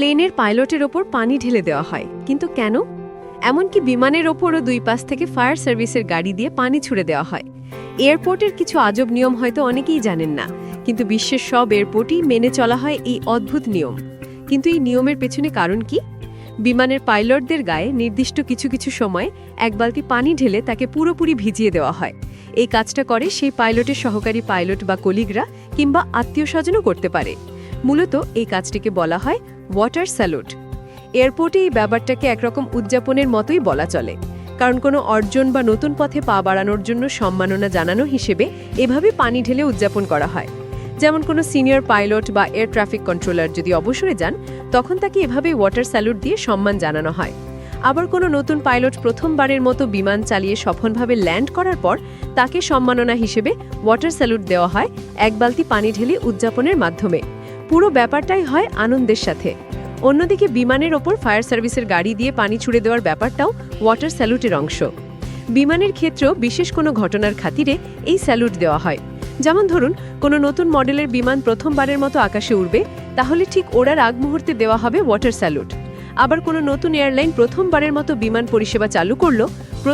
প্লেনের পাইলটের ওপর পানি ঢেলে দেওয়া হয়। কিন্তু কেন? এমনকি বিমানের ওপরও দুই পাশ থেকে ফায়ার সার্ভিসের গাড়ি দিয়ে পানি ছুড়ে দেওয়া হয়। এয়ারপোর্টের কিছু আজব নিয়ম হয়তো অনেকেই জানেন না, কিন্তু বিশ্বের সব এয়ারপোর্টই মেনে চলা হয় এই অদ্ভুত নিয়ম। কিন্তু এই নিয়মের পেছনে কারণ কি? বিমানের পাইলটদের গায়ে নির্দিষ্ট কিছু কিছু সময় এক বালতি পানি ঢেলে তাকে পুরোপুরি ভিজিয়ে দেওয়া হয়। এই কাজটা করে সেই পাইলটের সহকারী পাইলট বা কলিগরা কিংবা আত্মীয় স্বজনও করতে পারে। মূলত এই কাজটিকে বলা হয় ওয়াটার স্যালুট এয়ারপোর্টে এই ব্যাপারটাকে একরকম উদযাপনের মতোই বলা চলে। কারণ কোনো অর্জন বা নতুন পথে পা বাড়ানোর জন্য সম্মাননা জানানো হিসেবে এভাবে পানি ঢেলে উদযাপন করা হয়। যেমন কোনো সিনিয়র পাইলট বা এয়ার ট্রাফিক কন্ট্রোলার যদি অবসরে যান, তখন তাকে এভাবে ওয়াটার স্যালুট দিয়ে সম্মান জানানো হয়। আবার কোনো নতুন পাইলট প্রথমবারের মতো বিমান চালিয়ে সফলভাবে ল্যান্ড করার পর, তাকে সম্মাননা হিসেবে ওয়াটার স্যালুট দেওয়া হয়, এক বালতি পানি ঢেলে উদযাপনের মাধ্যমে। পুরো ব্যাপারটাই হয় আনন্দের সাথে। অন্যদিকে বিমানের ওপর ফায়ার সার্ভিসের গাড়ি দিয়ে পানি ছুড়ে দেওয়ার ব্যাপারটাও ওয়াটার স্যালুটের অংশ। বিমানের ক্ষেত্রেও বিশেষ কোনো ঘটনার খাতিরে এই স্যালুট দেওয়া হয়। যেমন ধরুন, কোনো নতুন মডেলের বিমান প্রথমবারের মতো আকাশে উড়বে, তাহলে ঠিক ওড়ার আগ মুহূর্তে দেওয়া হবে ওয়াটার স্যালুট। আবার কোনো নতুন এয়ারলাইন প্রথমবারের মতো বিমান পরিষেবা চালু করল